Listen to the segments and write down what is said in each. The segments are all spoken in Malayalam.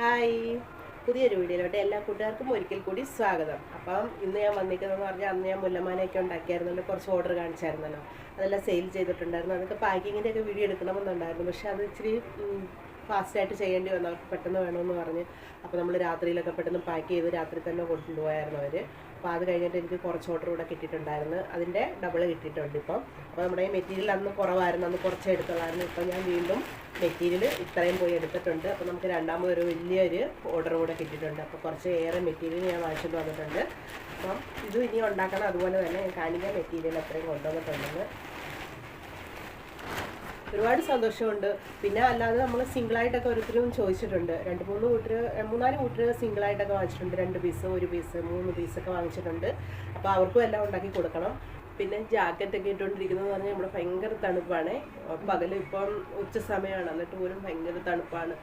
ഹായ്. പുതിയൊരു വീഡിയോയിലോട്ട് എല്ലാ കൂട്ടുകാർക്കും ഒരിക്കൽ കൂടി സ്വാഗതം. അപ്പം ഇന്ന് ഞാൻ വന്നിരിക്കുന്നതെന്ന് പറഞ്ഞാൽ അന്ന് ഞാൻ മുല്ലമാനയൊക്കെ ഉണ്ടാക്കിയായിരുന്നല്ലോ. കുറച്ച് ഓർഡർ കാണിച്ചായിരുന്നല്ലോ. അതെല്ലാം സെയിൽ ചെയ്തിട്ടുണ്ടായിരുന്നു. അതൊക്കെ പാക്കിങ്ങിന്റെ ഒക്കെ വീഡിയോ എടുക്കണമെന്നുണ്ടായിരുന്നു. പക്ഷെ അത് ഇച്ചിരി ഫാസ്റ്റായിട്ട് ചെയ്യേണ്ടി വന്നു. അവർക്ക് പെട്ടെന്ന് വേണമെന്ന് പറഞ്ഞ്. അപ്പോൾ നമ്മൾ രാത്രിയിലൊക്കെ പെട്ടെന്ന് പാക്ക് ചെയ്ത് രാത്രി തന്നെ കൊണ്ടുപോയായിരുന്നു അവർ അപ്പോൾ അത് കഴിഞ്ഞിട്ട് എനിക്ക് കുറച്ച് ഓർഡർ കൂടെ കിട്ടിയിട്ടുണ്ടായിരുന്നു. അതിന്റെ ഡബിൾ കിട്ടിയിട്ടുണ്ട് ഇപ്പം. അപ്പോൾ നമ്മുടെ ഈ മെറ്റീരിയൽ അന്ന് കുറവായിരുന്നു. അന്ന് കുറച്ച് എടുത്തുള്ളായിരുന്നു. ഇപ്പം ഞാൻ വീണ്ടും മെറ്റീരിയൽ ഇത്രയും പോയി എടുത്തിട്ടുണ്ട്. അപ്പോൾ നമുക്ക് രണ്ടാമത് ഒരു വലിയൊരു ഓർഡർ കൂടെ കിട്ടിയിട്ടുണ്ട്. അപ്പോൾ കുറച്ച് ഏറെ മെറ്റീരിയൽ ഞാൻ വാങ്ങിച്ചിട്ട് വന്നിട്ടുണ്ട്. അപ്പം ഇത് ഇനി ഉണ്ടാക്കണം. അതുപോലെ തന്നെ ഞാൻ കാണിക്കാൻ മെറ്റീരിയൽ അത്രയും കൊണ്ടുവന്നിട്ടുണ്ടെന്ന്. ഒരുപാട് സന്തോഷമുണ്ട്. പിന്നെ അല്ലാതെ നമ്മൾ സിംഗിളായിട്ടൊക്കെ ഓരോരുത്തരും ചോദിച്ചിട്ടുണ്ട്. രണ്ട് മൂന്ന് കൂട്ടർ മൂന്നാൽ കൂട്ടർ സിംഗിളായിട്ടൊക്കെ വാങ്ങിച്ചിട്ടുണ്ട്. രണ്ട് പീസ് ഒരു പീസ് മൂന്ന് പീസൊക്കെ വാങ്ങിച്ചിട്ടുണ്ട്. അപ്പോൾ അവർക്കും എല്ലാം ഉണ്ടാക്കി കൊടുക്കണം. പിന്നെ ജാക്കറ്റ് ഒക്കെ ഇട്ടുകൊണ്ടിരിക്കുന്നത് പറഞ്ഞാൽ നമ്മുടെ ഭയങ്കര തണുപ്പാണ്. പകൽ ഇപ്പം ഉച്ച സമയമാണ് എന്നിട്ട് പോലും ഭയങ്കര തണുപ്പാണ്.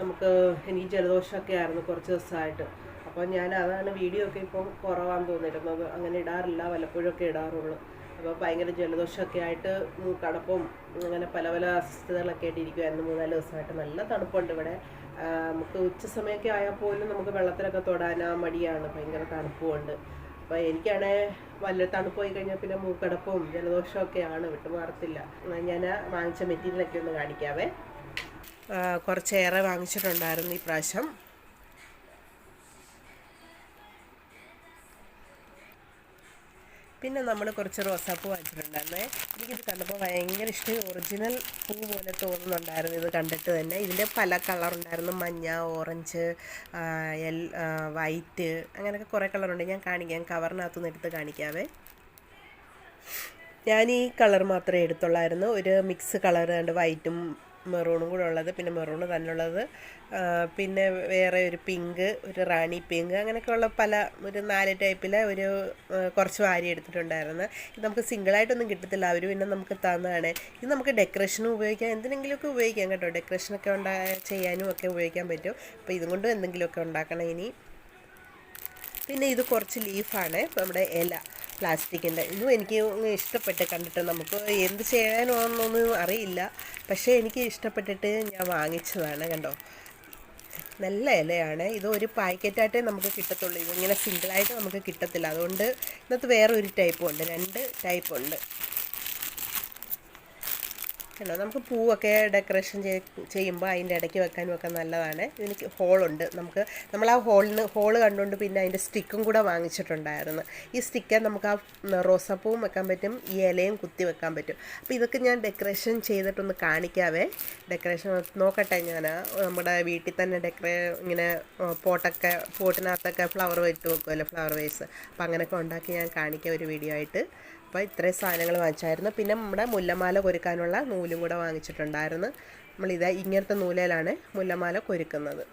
നമുക്ക് എനിക്ക് ജലദോഷമൊക്കെ ആയിരുന്നു കുറച്ച് ദിവസമായിട്ട്. അപ്പോൾ ഞാൻ അതാണ് വീഡിയോ ഒക്കെ ഇപ്പം കുറവാന്ന് തോന്നിയിരുന്നത്. അങ്ങനെ ഇടാറില്ല. വല്ലപ്പോഴൊക്കെ ഇടാറുള്ളൂ. അപ്പോൾ ഭയങ്കര ജലദോഷമൊക്കെ ആയിട്ട് മൂക്കടപ്പും അങ്ങനെ പല പല അസ്വസ്ഥതകളൊക്കെ ആയിട്ട് ഇരിക്കുമായിരുന്നു മൂന്നാൽ ദിവസമായിട്ട് നല്ല തണുപ്പുണ്ട് ഇവിടെ. നമുക്ക് ഉച്ച സമയമൊക്കെ ആയാൽ പോലും നമുക്ക് വെള്ളത്തിലൊക്കെ തൊടാനാ മടിയാണ്. ഭയങ്കര തണുപ്പുമുണ്ട്. അപ്പോൾ എനിക്കാണേ വല്ല തണുപ്പ് പോയി കഴിഞ്ഞാൽ പിന്നെ മൂക്കടപ്പും ജലദോഷമൊക്കെയാണ് വിട്ടുമാറത്തില്ല. ഞാൻ വാങ്ങിച്ച മെറ്റീരിയലൊക്കെ ഒന്ന് കാണിക്കാവേ. കുറച്ചേറെ വാങ്ങിച്ചിട്ടുണ്ടായിരുന്നു ഈ പ്രാവശ്യം. പിന്നെ നമ്മൾ കുറച്ച് റോസാപ്പൂ വാങ്ങിച്ചിട്ടുണ്ടായിരുന്നേ. എനിക്കിത് കണ്ടപ്പോൾ ഭയങ്കര ഇഷ്ടം. ഒറിജിനൽ പൂ പോലെ തോന്നുന്നുണ്ടായിരുന്നു. ഇത് കണ്ടിട്ട് തന്നെ. ഇതിന്റെ പല കളറുണ്ടായിരുന്നു മഞ്ഞ ഓറഞ്ച് എൽ വൈറ്റ് അങ്ങനെയൊക്കെ കുറേ കളറുണ്ട് ഞാൻ കാണിക്കാം. കവറിനകത്തുനിന്ന് എടുത്ത് കാണിക്കാവേ. ഞാൻ ഈ കളർ മാത്രമേ എടുത്തുള്ളായിരുന്നു. ഒരു മിക്സ് കളർ ഉണ്ട്. വൈറ്റും മെറൂണും കൂടെ ഉള്ളത് പിന്നെ മെറൂൺ തന്നെ ഉള്ളത് പിന്നെ വേറെ ഒരു പിങ്ക് ഒരു റാണി പിങ്ക് അങ്ങനെയൊക്കെയുള്ള പല ഒരു നാല് ടൈപ്പിലെ ഒരു കുറച്ച് വാരി എടുത്തിട്ടുണ്ടായിരുന്നു. ഇത് നമുക്ക് സിംഗിളായിട്ടൊന്നും കിട്ടത്തില്ല അവർ പിന്നെ നമുക്ക് തന്നതാണ്. ഇത് നമുക്ക് ഡെക്കറേഷനും ഉപയോഗിക്കാം എന്തിനെങ്കിലുമൊക്കെ ഉപയോഗിക്കാം കേട്ടോ. ഡെക്കറേഷനൊക്കെ ഉണ്ടാ ചെയ്യാനും ഒക്കെ ഉപയോഗിക്കാൻ പറ്റും. അപ്പോൾ ഇതും കൊണ്ട് എന്തെങ്കിലുമൊക്കെ ഉണ്ടാക്കണം ഇനി. പിന്നെ ഇത് കുറച്ച് ലീഫാണ്. നമ്മുടെ ഇല പ്ലാസ്റ്റിക്കിന്റെ ഇതും എനിക്ക് ഇഷ്ടപ്പെട്ട് കണ്ടിട്ട് നമുക്ക് എന്ത് ചെയ്യാനോന്നൊന്നും അറിയില്ല. പക്ഷേ എനിക്ക് ഇഷ്ടപ്പെട്ടിട്ട് ഞാൻ വാങ്ങിച്ചതാണ് കണ്ടോ? നല്ല ഇലയാണ്. ഇത് ഒരു പാക്കറ്റായിട്ടേ നമുക്ക് കിട്ടത്തുള്ളൂ. ഇതിങ്ങനെ സിംഗിളായിട്ട് നമുക്ക് കിട്ടത്തില്ല. അതുകൊണ്ട് ഇന്നത്തെ വേറെ ഒരു ഉണ്ട്. രണ്ട് ടൈപ്പ് ഉണ്ട് കണ്ടോ നമുക്ക് പൂവൊക്കെ ഡെക്കറേഷൻ ചെയ്യുമ്പോൾ അതിന്റെ ഇടയ്ക്ക് വെക്കാനും ഒക്കെ നല്ലതാണ്. ഇതിന് ഹോളുണ്ട് നമുക്ക് നമ്മൾ ആ ഹോളിന് ഹോൾ കണ്ടുകൊണ്ട് പിന്നെ അതിന്റെ സ്റ്റിക്കും കൂടെ വാങ്ങിച്ചിട്ടുണ്ടായിരുന്നു. ഈ സ്റ്റിക്ക് നമുക്ക് ആ റോസാപ്പൂവും വെക്കാൻ പറ്റും. ഈ ഇലയും കുത്തി വെക്കാൻ പറ്റും. അപ്പോൾ ഇതൊക്കെ ഞാൻ ഡെക്കറേഷൻ ചെയ്തിട്ടൊന്ന് കാണിക്കാവേ. ഡെക്കറേഷൻ നോക്കട്ടെ ഞാൻ. നമ്മുടെ വീട്ടിൽ തന്നെ ഡെക്കറേ ഇങ്ങനെ പോട്ടൊക്കെ പോട്ടിനകത്തൊക്കെ ഫ്ലവർ വെച്ച് വെക്കുമല്ലോ ഫ്ലവർ വേസ് അപ്പോൾ അങ്ങനെയൊക്കെ ഉണ്ടാക്കി ഞാൻ കാണിക്കാം ഒരു വീഡിയോ ആയിട്ട്. അപ്പോൾ ഇത്രയും സാധനങ്ങൾ വാങ്ങിച്ചായിരുന്നു. പിന്നെ നമ്മുടെ മുല്ലമാല കൊരുക്കാനുള്ള നൂലും കൂടെ വാങ്ങിച്ചിട്ടുണ്ടായിരുന്നു. നമ്മളിത് ഇങ്ങനത്തെ നൂലയിലാണ് മുല്ലമാല കൊരുക്കുന്നത്.